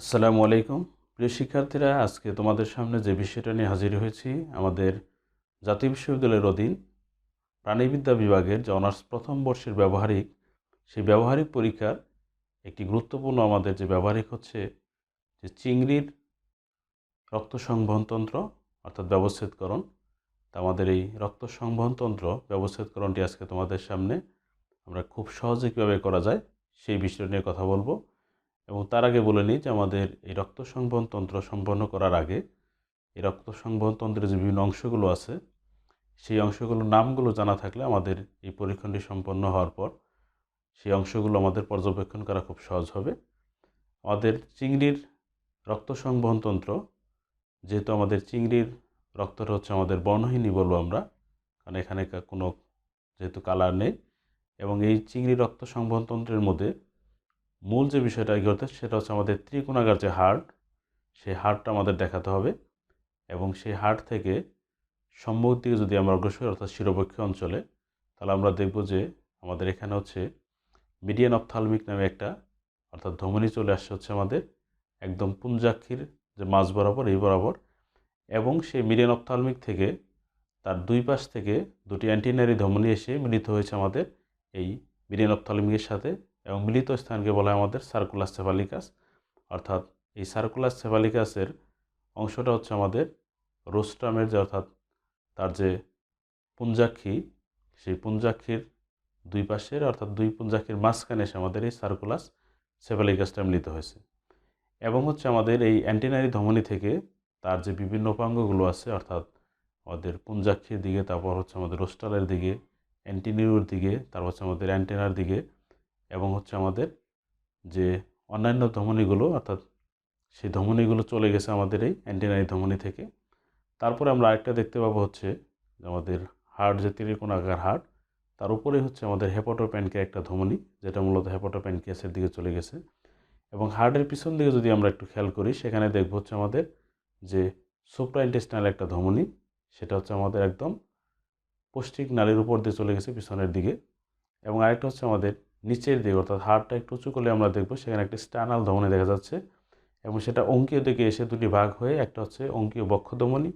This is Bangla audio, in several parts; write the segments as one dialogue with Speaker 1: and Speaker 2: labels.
Speaker 1: আসসালামু আলাইকুম। প্রিয় শিক্ষার্থীরা, আজকে তোমাদের সামনে যে বিষয়টা নিয়ে হাজির হয়েছি, আমাদের জাতীয় বিশ্ববিদ্যালয়ের অধীন প্রাণীবিদ্যা বিভাগের যে অনার্স প্রথম বর্ষের ব্যবহারিক, সেই ব্যবহারিক পরীক্ষার একটি গুরুত্বপূর্ণ আমাদের যে ব্যবহারিক হচ্ছে যে চিংড়ির রক্ত সংবহনতন্ত্র অর্থাৎ ব্যবচ্ছেদকরণ। তা আমাদের এই রক্ত সংবহনতন্ত্র ব্যবচ্ছেদকরণটি আজকে তোমাদের সামনে আমরা খুব সহজে কীভাবে করা যায়, সেই বিষয় নিয়ে কথা বলব। এবং তার আগে বলে নিই যে আমাদের এই রক্ত সংবহন তন্ত্র সম্পন্ন করার আগে এই রক্ত সংবহন তন্ত্রের যে বিভিন্ন অংশগুলো আছে, সেই অংশগুলোর নামগুলো জানা থাকলে আমাদের এই পরীক্ষণটি সম্পন্ন হওয়ার পর সেই অংশগুলো আমাদের পর্যবেক্ষণ করা খুব সহজ হবে। আমাদের চিংড়ির রক্ত সংবহন তন্ত্র, যেহেতু আমাদের চিংড়ির রক্তটা হচ্ছে আমাদের বর্ণহীনই বলব আমরা, কারণ এখানে কোনো যেহেতু কালার নেই এবং এই চিংড়ি রক্ত সংবহন তন্ত্রের মধ্যে মূল যে বিষয়টা ঘটে সেটা হচ্ছে আমাদের ত্রিকোণাকার যে হার্ট সেই হার্টটা আমাদের দেখাতে হবে এবং সেই হার্ট থেকে সম্মুখ দিকে যদি আমরা অগ্রসর অর্থাৎ শিরোপক্ষী অঞ্চলে, তাহলে আমরা দেখব যে আমাদের এখানে হচ্ছে মিডিয়ান অপথালমিক নামে একটা, অর্থাৎ ধমনী চলে আসছে হচ্ছে আমাদের একদম পুঞ্জাক্ষীর যে মাঝ বরাবর, এই বরাবর, এবং সেই মিডিয়ান অপথালমিক থেকে তার দুই পাশ থেকে দুটি অ্যান্টিনারি ধমনী এসে মিলিত হয়েছে আমাদের এই মিডিয়ান অপথালমিকের সাথে এবং মিলিত স্থানকে বলা হয় আমাদের সার্কুলাস সেভালিকাস। অর্থাৎ এই সার্কুলাস সেভালিকাসের অংশটা হচ্ছে আমাদের রোস্ট্রামের যে, অর্থাৎ তার যে পুঞ্জাক্ষী, সেই পুঞ্জাক্ষীর দুই পাশের, অর্থাৎ দুই পুঞ্জাক্ষীর মাঝখানে এসে আমাদের এই সার্কুলাস সেভালিকাসটা মিলিত হয়েছে। এবং হচ্ছে আমাদের এই অ্যান্টিনারি ধমনী থেকে তার যে বিভিন্ন উপাঙ্গগুলো আছে, অর্থাৎ আমাদের পুঞ্জাক্ষীর দিকে, তারপর হচ্ছে আমাদের রোস্টালের দিকে, অ্যান্টিনিউর দিকে, তারপর হচ্ছে আমাদের অ্যান্টেনার দিকে এবং হচ্ছে আমাদের যে অন্যান্য ধমনীগুলো, অর্থাৎ সেই ধমনীগুলো চলে গেছে আমাদের এই অ্যান্টিনারি ধমনী থেকে। তারপরে আমরা আরেকটা দেখতে পাবো হচ্ছে আমাদের হার্ট যে ত্রিকোণাকার হার্ট তার উপরে হচ্ছে আমাদের হেপাটোপ্যানকে একটা ধমনী, যেটা মূলত হেপাটোপ্যানকিয়াসের দিকে চলে গেছে। এবং হার্টের পিছন দিকে যদি আমরা একটু খেয়াল করি, সেখানে দেখব হচ্ছে আমাদের যে সুপ্রা ইন্টেস্টাইনাল একটা ধমনী, সেটা হচ্ছে আমাদের একদম পৌষ্টিক নালীর উপর দিয়ে চলে গেছে পিছনের দিকে। এবং আরেকটা হচ্ছে আমাদের নিচের দিকে, অর্থাৎ হাড়টা একটু উঁচু করলে আমরা দেখব সেখানে একটি স্টানাল ধমনী দেখা যাচ্ছে এবং সেটা অঙ্কীয় দিকে এসে দুটি ভাগ হয়ে একটা হচ্ছে অঙ্কীয় বক্ষ ধমনী,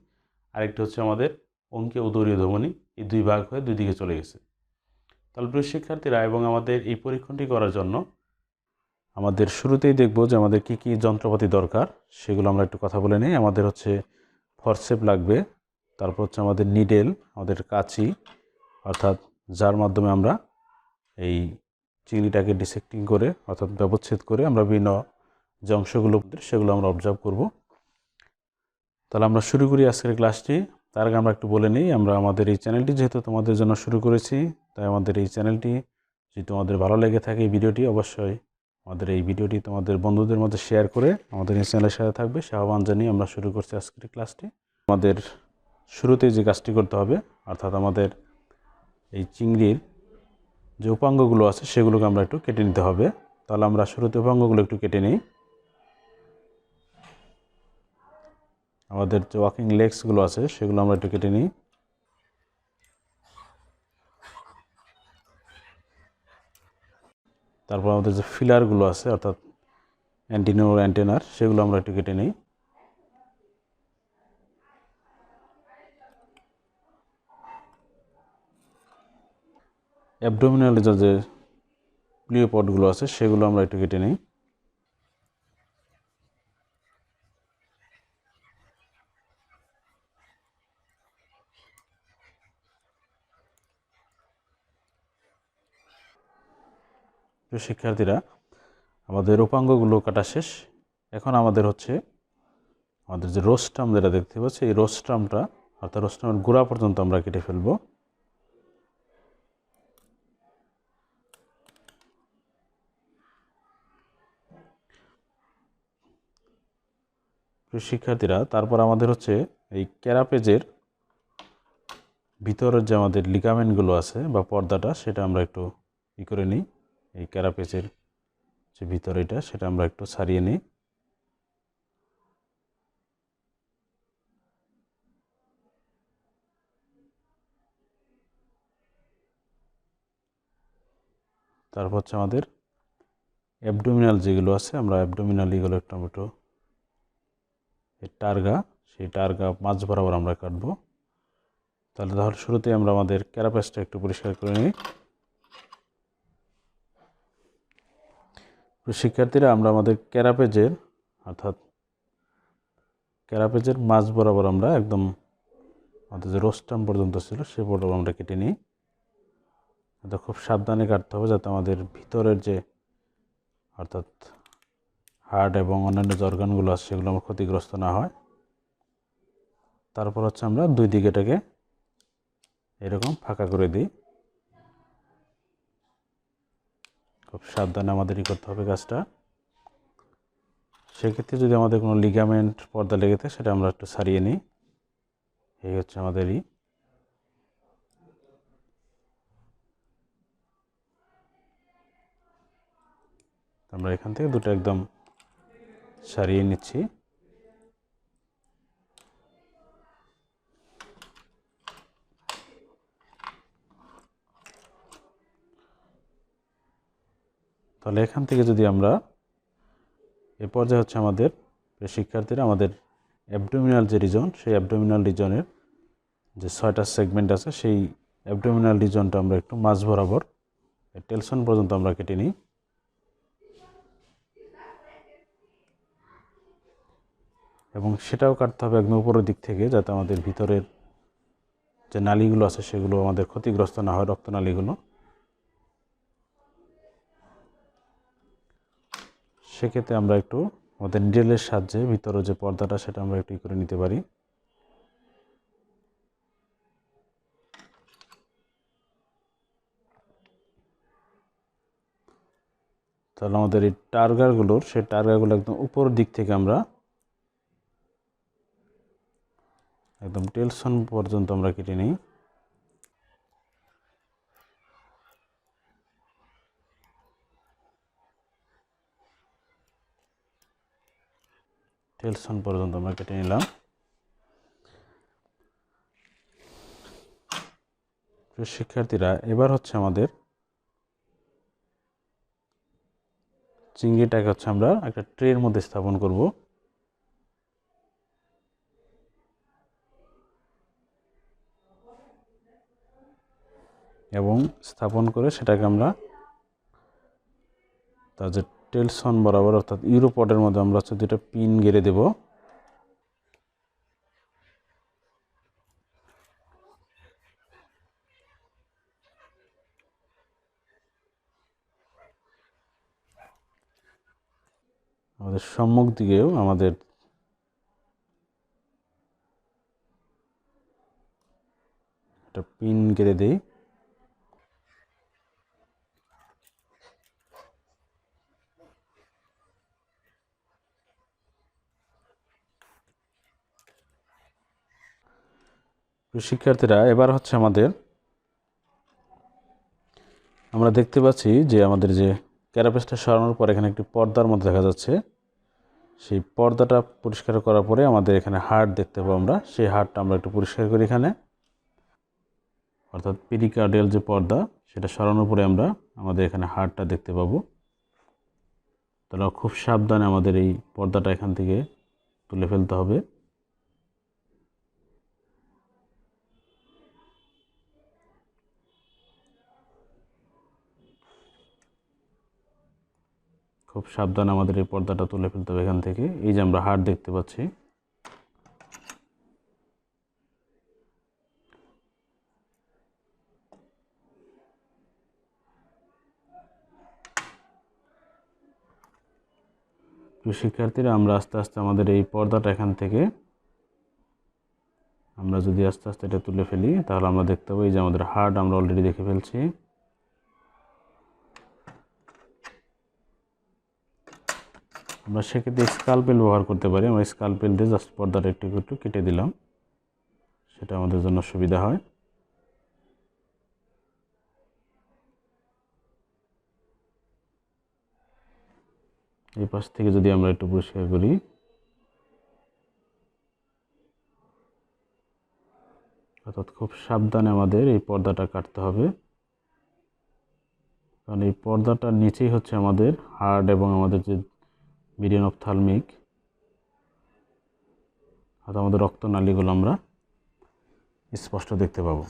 Speaker 1: আরেকটি হচ্ছে আমাদের অঙ্কীয় উদরীয় ধমনী, এই দুই ভাগ হয়ে দুই দিকে চলে গেছে। তাহলে প্রিয় শিক্ষার্থীরা, এবং আমাদের এই পরীক্ষণটি করার জন্য আমাদের শুরুতেই দেখব যে আমাদের কি কি যন্ত্রপাতি দরকার, সেগুলো আমরা একটু কথা বলে নিই। আমাদের হচ্ছে ফরসেপ লাগবে, তারপর হচ্ছে আমাদের নিডেল, আমাদের কাঁচি, অর্থাৎ যার মাধ্যমে আমরা এই চিংড়িটাকে ডিসেক্টিং করে অর্থাৎ ব্যবচ্ছেদ করে আমরা বিভিন্ন যে অংশগুলো সেগুলো আমরা অবজার্ভ করব। তাহলে আমরা শুরু করি আজকের ক্লাসটি তার আগে আমরা একটু বলে নিই, আমরা আমাদের এই চ্যানেলটি যেহেতু তোমাদের জন্য শুরু করেছি, তাই আমাদের এই চ্যানেলটি যদি তোমাদের ভালো লেগে থাকে এই ভিডিওটি, অবশ্যই আমাদের এই ভিডিওটি তোমাদের বন্ধুদের মধ্যে শেয়ার করে আমাদের এই চ্যানেলের সাথে থাকবে। সে আহ্বান জানিয়ে আমরা শুরু করছি আজকের ক্লাসটি আমাদের শুরুতেই যে কাজটি করতে হবে, অর্থাৎ আমাদের এই চিংড়ির যে উপাঙ্গগুলো আছে সেগুলোকে আমরা একটু কেটে নিতে হবে। তাহলে আমরা শুরুতে উপাঙ্গগুলো একটু কেটে নিই। আমাদের যে ওয়াকিং লেগসগুলো আছে সেগুলো আমরা একটু কেটে নিই। তারপর আমাদের যে ফিলারগুলো আছে, অর্থাৎ অ্যান্টিনোর অ্যান্টেনার, সেগুলো আমরা একটু কেটে নিই। অ্যাবডোমিনাল যে প্লিওপডগুলো আছে, সেগুলো আমরা একটু কেটে নিই। শিক্ষার্থীরা, আমাদের উপাঙ্গগুলো কাটা শেষ। এখন আমাদের হচ্ছে, আমাদের যে রোস্টাম যেটা দেখতে পাচ্ছি, এই রোস্টামটা অর্থাৎ রোস্টামের গোড়া পর্যন্ত আমরা কেটে ফেলব। শিক্ষার্থীরা, তারপর আমাদের হচ্ছে এই ক্যারাপেজের ভিতরের যে আমাদের লিগামেন্টগুলো আছে বা পর্দাটা, সেটা আমরা একটু ই করে নিই। এই ক্যারাপেজের যে ভিতরে এটা, সেটা আমরা একটু ছাড়িয়ে নিই। তারপর হচ্ছে আমাদের অ্যাবডোমিনাল যেগুলো আছে, আমরা অ্যাবডোমিনাল এগুলো টমেটো এই টার্গা, সেই টার্গা মাছ বরাবর আমরা কাটবো। তাহলে তাহলে শুরুতে আমরা আমাদের ক্যারাপেসটা একটু পরিষ্কার করে নিই। শিক্ষার্থীরা, আমরা আমাদের ক্যারাপেজের, অর্থাৎ ক্যারাপেজের মাছ বরাবর আমরা একদম আমাদের যে রোস্টাম পর্যন্ত ছিল, সে বরাবর আমরা কেটে নিই। এটা খুব সাবধানে কাটতে হবে যাতে আমাদের ভিতরের যে, অর্থাৎ হার্ট এবং অন্যান্য যে অর্গানগুলো আছে, সেগুলো আমার ক্ষতিগ্রস্ত না হয়। তারপর হচ্ছে আমরা দুই দিকে এটাকে এরকম ফাঁকা করে দিই। খুব সাবধানে আমাদেরই করতে হবে কাজটা। সেক্ষেত্রে যদি আমাদের কোনো লিগামেন্ট পর্দা লেগে থাকে, সেটা আমরা একটু সারিয়ে নিই। এই হচ্ছে আমাদেরই। আমরা এখান থেকে দুটো একদম সারিয়ে নিচ্ছি। তাহলে এখান থেকে যদি আমরা এ পর্যায়ে হচ্ছে আমাদের শিক্ষার্থীরা, আমাদের অ্যাবডোমিনাল যে রিজন সেই অ্যাবডোমিনাল রিজনের যে ছয়টা সেগমেন্ট আছে, সেই অ্যাবডোমিনাল রিজনটা আমরা একটু মাঝ বরাবর টেলসন পর্যন্ত আমরা কেটে নিই। এবং সেটাও কাটতে হবে একদম উপরের দিক থেকে যাতে আমাদের ভিতরের যে নালীগুলো আছে সেগুলো আমাদের ক্ষতিগ্রস্ত না হয় রক্তনালীগুলো সেক্ষেত্রে আমরা একটু আমাদের নিডেলের সাহায্যে ভিতরে যে পর্দাটা, সেটা আমরা একটু করে নিতে পারি। তাহলে আমাদের এই টার্গারগুলোর, সেই টার্গারগুলো একদম উপর দিক থেকে আমরা একদম টেলসন পর্যন্ত আমরা কেটে নিই। টেলসন পর্যন্ত আমরা কেটে নিলাম। শিক্ষার্থীরা, এবার হচ্ছে আমাদের চিংড়িটাকে হচ্ছে আমরা একটা ট্রের মধ্যে স্থাপন করব। এবং স্থাপন করে সেটাকে আমরা তার যে টেলসন বরাবর, অর্থাৎ ইউরোপটের মধ্যে আমরা হচ্ছে দুটো পিন গেড়ে দেব। আমাদের সম্মুখ দিকেও আমাদের একটা পিন গেড়ে দেই। শিক্ষার্থীরা, এবার হচ্ছে আমাদের আমরা দেখতে পাচ্ছি যে আমাদের যে ক্যারাপেসটা সরানোর পর এখানে একটি পর্দার মধ্যে দেখা যাচ্ছে। সেই পর্দাটা পরিষ্কার করার পরে আমাদের এখানে হাড় দেখতে পাবো আমরা। সেই হাড়টা আমরা একটু পরিষ্কার করি এখানে। অর্থাৎ পিরিকার্ডিয়াল যে পর্দা, সেটা সরানোর পরে আমরা আমাদের এখানে হাড়টা দেখতে পাবো। তাহলে খুব সাবধানে আমাদের এই পর্দাটা এখান থেকে তুলে ফেলতে হবে। খুব সাবধান আমাদের এই পর্দাটা তুলে ফেলতে হবে এখান থেকে। এই যে আমরা হাড় দেখতে পাচ্ছি। শিক্ষার্থীরা, আমরা আস্তে আস্তে আমাদের এই পর্দাটা এখান থেকে আমরা যদি আস্তে আস্তে এটা তুলে ফেলি, তাহলে আমরা দেখতে পাই যে আমাদের হার্ট আমরা অলরেডি দেখে ফেলছি। আমরা সেক্ষেত্রে স্কালপেল ব্যবহার করতে পারি। আমরা স্কালপেল দিয়ে জাস্ট পর্দাটা একটু একটু কেটে দিলাম। সেটা আমাদের জন্য সুবিধা হয়। এই পাশ থেকে যদি আমরা একটু পরিষ্কার করি। অর্থাৎ খুব সাবধানে আমাদের এই পর্দাটা কাটতে হবে। কারণ এই পর্দাটার নিচেই হচ্ছে আমাদের হার্ড এবং আমাদের যে মিডিয়ান অপথালমিক অর্থাৎ আমাদের রক্তনালীগুলো আমরা স্পষ্ট দেখতে পাবো।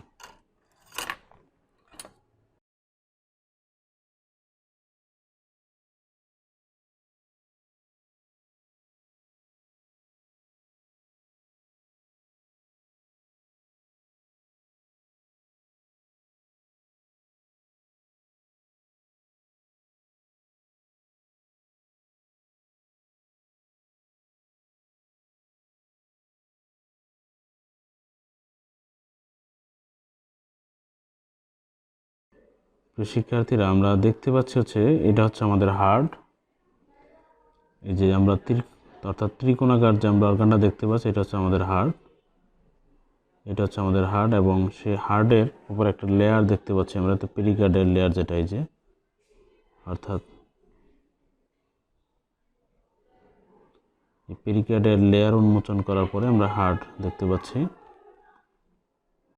Speaker 1: প্রিয় শিক্ষার্থীরা, আমরা দেখতে পাচ্ছি হচ্ছে, এটা হচ্ছে আমাদের হার্ড। এই যে আমরা ত্রি, অর্থাৎ ত্রিকোণাকার যে আমরা অর্গানটা দেখতে পাচ্ছি, এটা হচ্ছে আমাদের হার্ড। এটা হচ্ছে আমাদের হার্ড এবং সেই হার্ডের উপর একটা লেয়ার দেখতে পাচ্ছি আমরা, তো পেরিকার্ডের লেয়ার যেটা এই যে, অর্থাৎ পেরিকার্ডের লেয়ার উন্মোচন করার পরে আমরা হার্ড দেখতে পাচ্ছি।